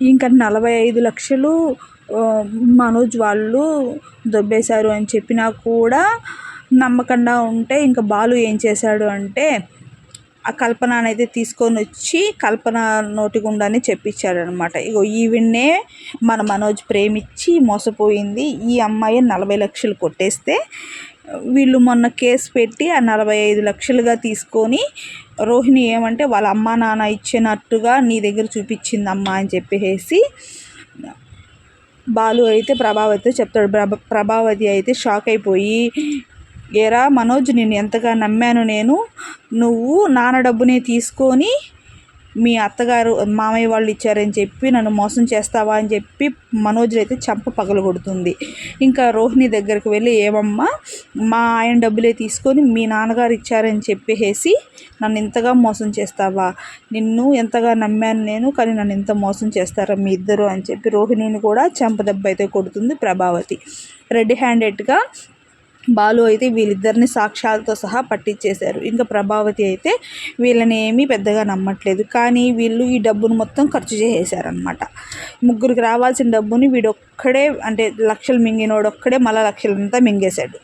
ఇంకా నలభై ఐదు లక్షలు మనోజ్ వాళ్ళు దొబ్బేశారు అని చెప్పినా కూడా నమ్మకుండా ఉంటే ఇంకా బాలు ఏం చేశాడు అంటే ఆ కల్పన అయితే తీసుకొని వచ్చి కల్పన నోటి గుండానే చెప్పించాడనమాట ఇగో ఈవిన్నే మన మనోజ్ ప్రేమించి మోసపోయింది. ఈ అమ్మాయి నలభై లక్షలు కొట్టేస్తే వీళ్ళు మొన్న కేసు పెట్టి ఆ నలభై ఐదు లక్షలుగా తీసుకొని రోహిణి ఏమంటే వాళ్ళ అమ్మ నాన్న ఇచ్చినట్టుగా నీ దగ్గర చూపించింది అమ్మ అని చెప్పేసి బాలు అయితే ప్రభావతితో చెప్తాడు. ప్రభావతి అయితే షాక్ అయిపోయి ఏరా మనోజ్ నేను ఎంతగా నమ్మాను నేను? నువ్వు నాన్న డబ్బునే తీసుకొని మీ అత్తగారు మామయ్య వాళ్ళు ఇచ్చారని చెప్పి నన్ను మోసం చేస్తావా అని చెప్పి మనోజ్ అయితే చంప పగలగొడుతుంది. ఇంకా రోహిణి దగ్గరికి వెళ్ళి ఏమమ్మా మా ఆయన డబ్బులే తీసుకొని మీ నాన్నగారు ఇచ్చారని చెప్పేసి నన్ను ఇంతగా మోసం చేస్తావా? నిన్ను ఎంతగా నమ్మాను నేను కానీ నన్ను ఇంత మోసం చేస్తారా మీ ఇద్దరు? అని చెప్పి రోహిణిని కూడా చంప దెబ్బ అయితే కొడుతుంది ప్రభావతి. రెడ్ హ్యాండెడ్గా బాలు అయితే వీళ్ళిద్దరిని సాక్ష్యాలతో సహా పట్టించేశారు. ఇంకా ప్రభావతి అయితే వీళ్ళని ఏమీ పెద్దగా నమ్మట్లేదు. కానీ వీళ్ళు ఈ డబ్బును మొత్తం ఖర్చు చేసేసారనమాట ముగ్గురికి రావాల్సిన డబ్బుని వీడొక్కడే అంటే లక్షలు మింగినోడొక్కడే మళ్ళీ లక్షలంతా మింగేశాడు.